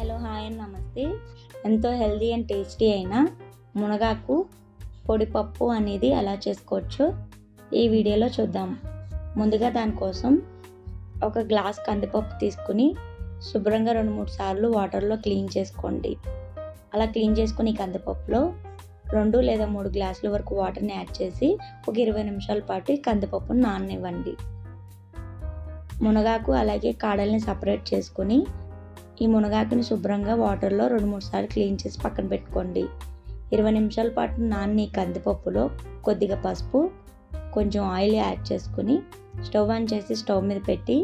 Hello hi and నమస్తే. ఎంతో healthy and tasty అయిన మునగాకు పొడి పప్పు అనేది ఎలా చేసుకోవచ్చు ఈ వీడియోలో చూద్దాం. ముందుగా దానికోసం ఒక గ్లాస్ కందిపప్పు తీసుకుని శుభ్రంగా రెండు మూడు సార్లు వాటర్లో క్లీన్ చేసుకోండి. అలా క్లీన్ చేసుకుని ఈ కందిపప్పులో రెండు లేదా మూడు గ్లాసుల వరకు వాటర్ని యాడ్ చేసి ఒక ఇరవై నిమిషాల పాటు ఈ కందిపప్పును నాననివ్వండి. మునగాకు అలాగే కాడల్ని సపరేట్ చేసుకుని ఈ మునగాకుని శుభ్రంగా వాటర్లో రెండు మూడు సార్లు క్లీన్ చేసి పక్కన పెట్టుకోండి. ఇరవై నిమిషాల పాటు నాన్ని కందిపప్పులో కొద్దిగా పసుపు కొంచెం ఆయిల్ యాడ్ చేసుకుని స్టవ్ ఆన్ చేసి స్టవ్ మీద పెట్టి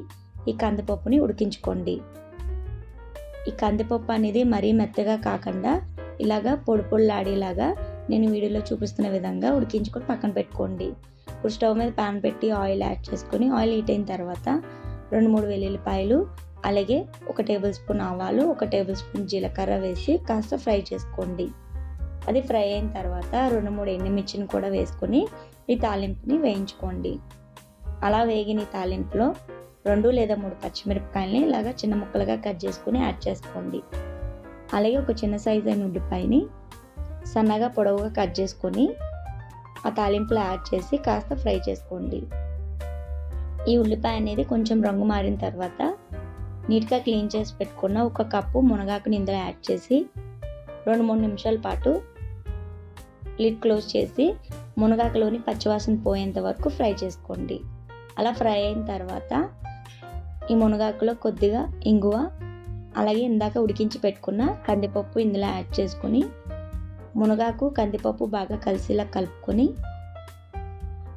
ఈ కందిపప్పుని ఉడికించుకోండి. ఈ కందిపప్పు అనేది మరీ మెత్తగా కాకుండా ఇలాగా పొడి పొడిలాడేలాగా నేను వీడియోలో చూపిస్తున్న విధంగా ఉడికించుకొని పక్కన పెట్టుకోండి. ఇప్పుడు స్టవ్ మీద పాన్ పెట్టి ఆయిల్ యాడ్ చేసుకొని ఆయిల్ హీట్ అయిన తర్వాత రెండు మూడు వెల్లుల్లిపాయలు అలాగే ఒక టేబుల్ స్పూన్ ఆవాలు ఒక టేబుల్ స్పూన్ జీలకర్ర వేసి కాస్త ఫ్రై చేసుకోండి. అది ఫ్రై అయిన తర్వాత రెండు మూడు ఎండుమిర్చిని కూడా వేసుకొని ఈ తాలింపుని వేయించుకోండి. అలా వేగిన ఈ తాలింపులో రెండు లేదా మూడు పచ్చిమిరపకాయలని ఇలాగా చిన్న ముక్కలుగా కట్ చేసుకుని యాడ్ చేసుకోండి. అలాగే ఒక చిన్న సైజు అయిన ఉల్లిపాయని సన్నగా పొడవుగా కట్ చేసుకొని ఆ తాలింపులో యాడ్ చేసి కాస్త ఫ్రై చేసుకోండి. ఈ ఉల్లిపాయ అనేది కొంచెం రంగు మారిన తర్వాత నీట్గా క్లీన్ చేసి పెట్టుకున్న ఒక కప్పు మునగాకుని ఇందులో యాడ్ చేసి రెండు మూడు నిమిషాల పాటు లిడ్ క్లోజ్ చేసి మునగాకులోని పచ్చివాసన పోయేంత వరకు ఫ్రై చేసుకోండి. అలా ఫ్రై అయిన తర్వాత ఈ మునగాకులో కొద్దిగా ఇంగువ అలాగే ఇందాక ఉడికించి పెట్టుకున్న కందిపప్పు ఇందులో యాడ్ చేసుకొని మునగాకు కందిపప్పు బాగా కలిసేలా కలుపుకొని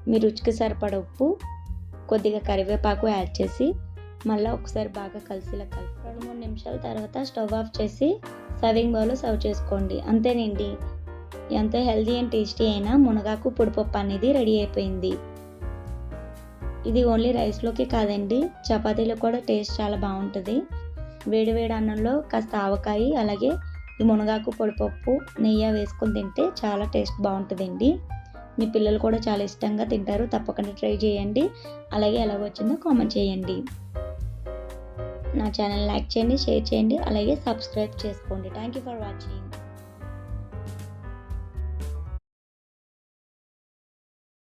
మీ రుచికి సరిపడ ఉప్పు కొద్దిగా కరివేపాకు యాడ్ చేసి మళ్ళీ ఒకసారి బాగా కలిసిలా కలిపి రెండు మూడు నిమిషాల తర్వాత స్టవ్ ఆఫ్ చేసి సర్వింగ్ బౌల్లో సర్వ్ చేసుకోండి. అంతేనండి. ఎంతో హెల్దీ అండ్ టేస్టీ అయిన మునగాకు పొడిపప్పు అనేది రెడీ అయిపోయింది. ఇది ఓన్లీ రైస్లోకి కాదండి చపాతీలో కూడా టేస్ట్ చాలా బాగుంటుంది. వేడి వేడి అన్నంలో కాస్త ఆవకాయ అలాగే ఈ మునగాకు పొడిపప్పు నెయ్యి వేసుకొని తింటే చాలా టేస్ట్ బాగుంటుందండి. మీ పిల్లలు కూడా చాలా ఇష్టంగా తింటారు తప్పకుండా ట్రై చేయండి. అలాగే ఎలాగొచ్చిందో కామెంట్ చేయండి. నా ఛానల్ లైక్ చేయండి షేర్ చేయండి అలాగే సబ్స్క్రైబ్ చేసుకోండి. Thank you for watching